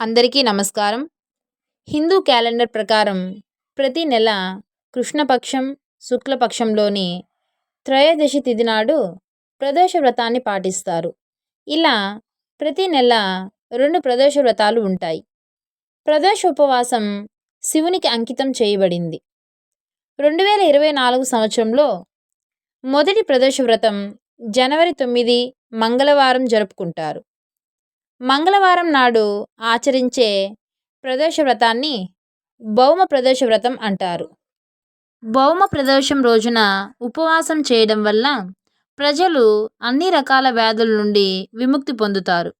అందరికీ నమస్కారం. హిందూ క్యాలెండర్ ప్రకారం ప్రతి నెల కృష్ణపక్షం శుక్లపక్షంలోని త్రయోదశి తిథి నాడు ప్రదోష వ్రతాన్ని పాటిస్తారు. ఇలా ప్రతి నెల రెండు ప్రదోష వ్రతాలు ఉంటాయి. ప్రదోష ఉపవాసం శివునికి అంకితం చేయబడింది. రెండు వేల ఇరవై నాలుగు సంవత్సరంలో మొదటి ప్రదోష వ్రతం జనవరి తొమ్మిది మంగళవారం జరుపుకుంటారు. మంగళవారం నాడు ఆచరించే ప్రదోష వ్రతాన్ని భౌమ ప్రదోష వ్రతం అంటారు. భౌమ ప్రదోషం రోజున ఉపవాసం చేయడం వల్ల ప్రజలు అన్ని రకాల వ్యాధుల నుండి విముక్తి పొందుతారు.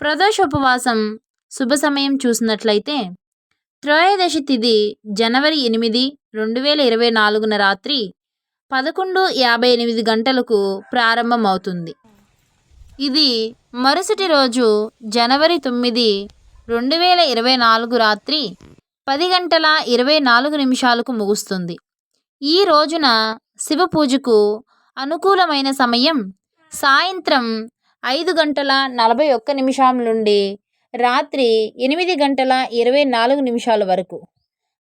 ప్రదోష ఉపవాసం శుభ సమయం చూసినట్లయితే త్రయోదశి తిథి జనవరి ఎనిమిది రెండు వేల ఇరవై నాలుగున రాత్రి పదకొండు యాభై ఎనిమిది గంటలకు ప్రారంభమవుతుంది. ఇది మరుసటి రోజు జనవరి తొమ్మిది రెండు వేల ఇరవై నాలుగు రాత్రి పది గంటల ఇరవై నాలుగు నిమిషాలకు ముగుస్తుంది. ఈ రోజున శివ పూజకు అనుకూలమైన సమయం సాయంత్రం ఐదు గంటల నలభై ఒక్క నిమిషం నుండి రాత్రి ఎనిమిది గంటల ఇరవై నాలుగు నిమిషాల వరకు.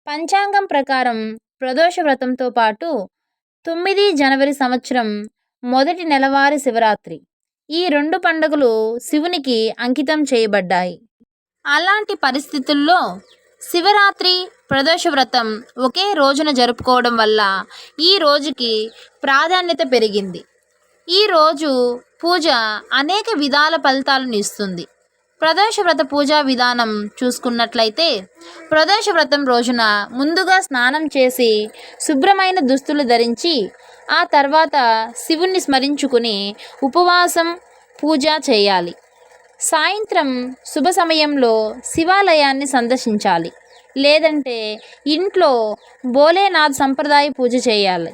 పంచాంగం ప్రకారం ప్రదోష వ్రతంతో పాటు తొమ్మిది జనవరి సంవత్సరం మొదటి నెలవారి శివరాత్రి. ఈ రెండు పండుగలు శివునికి అంకితం చేయబడ్డాయి. అలాంటి పరిస్థితుల్లో శివరాత్రి ప్రదోష వ్రతం ఒకే రోజున జరుపుకోవడం వల్ల ఈ రోజుకి ప్రాధాన్యత పెరిగింది. ఈ రోజు పూజ అనేక విధాల ఫలితాలను ఇస్తుంది. ప్రదోష వ్రత పూజా విధానం చూసుకున్నట్లయితే ప్రదోష వ్రతం రోజున ముందుగా స్నానం చేసి శుభ్రమైన దుస్తులు ధరించి ఆ తర్వాత శివుణ్ణి స్మరించుకుని ఉపవాసం పూజ చేయాలి. సాయంత్రం శుభ సమయంలో శివాలయాన్ని సందర్శించాలి. లేదంటే ఇంట్లో భోలేనాథ్ సంప్రదాయ పూజ చేయాలి.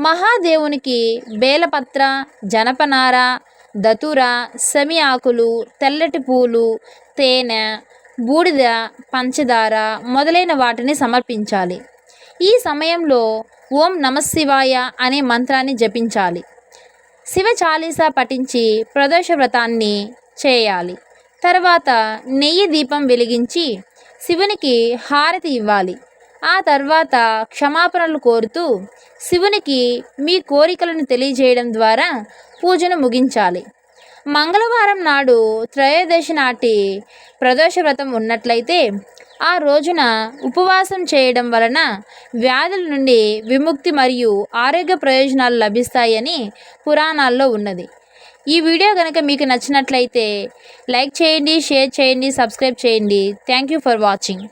మహాదేవునికి బేలపత్ర జనపనార దతుర సమి ఆకులు తెల్లటి పూలు తేనె బూడిద పంచదార మొదలైన వాటిని సమర్పించాలి. ఈ సమయంలో ఓం నమశివాయ అనే మంత్రాన్ని జపించాలి. శివ చాలీసా పఠించి ప్రదోష వ్రతాన్ని చేయాలి. తర్వాత నెయ్యి దీపం వెలిగించి శివునికి హారతి ఇవ్వాలి. ఆ తర్వాత క్షమాపణలు కోరుతూ శివునికి మీ కోరికలను తెలియజేయడం ద్వారా పూజను ముగించాలి. మంగళవారం నాడు త్రయోదశి నాటి ప్రదోష వ్రతం ఉన్నట్లయితే ఆ రోజున ఉపవాసం చేయడం వలన వ్యాధుల నుండి విముక్తి మరియు ఆరోగ్య ప్రయోజనాలు లభిస్తాయని పురాణాల్లో ఉన్నది. ఈ వీడియో కనుక మీకు నచ్చినట్లయితే లైక్ చేయండి షేర్ చేయండి సబ్స్క్రైబ్ చేయండి. Thank you for watching.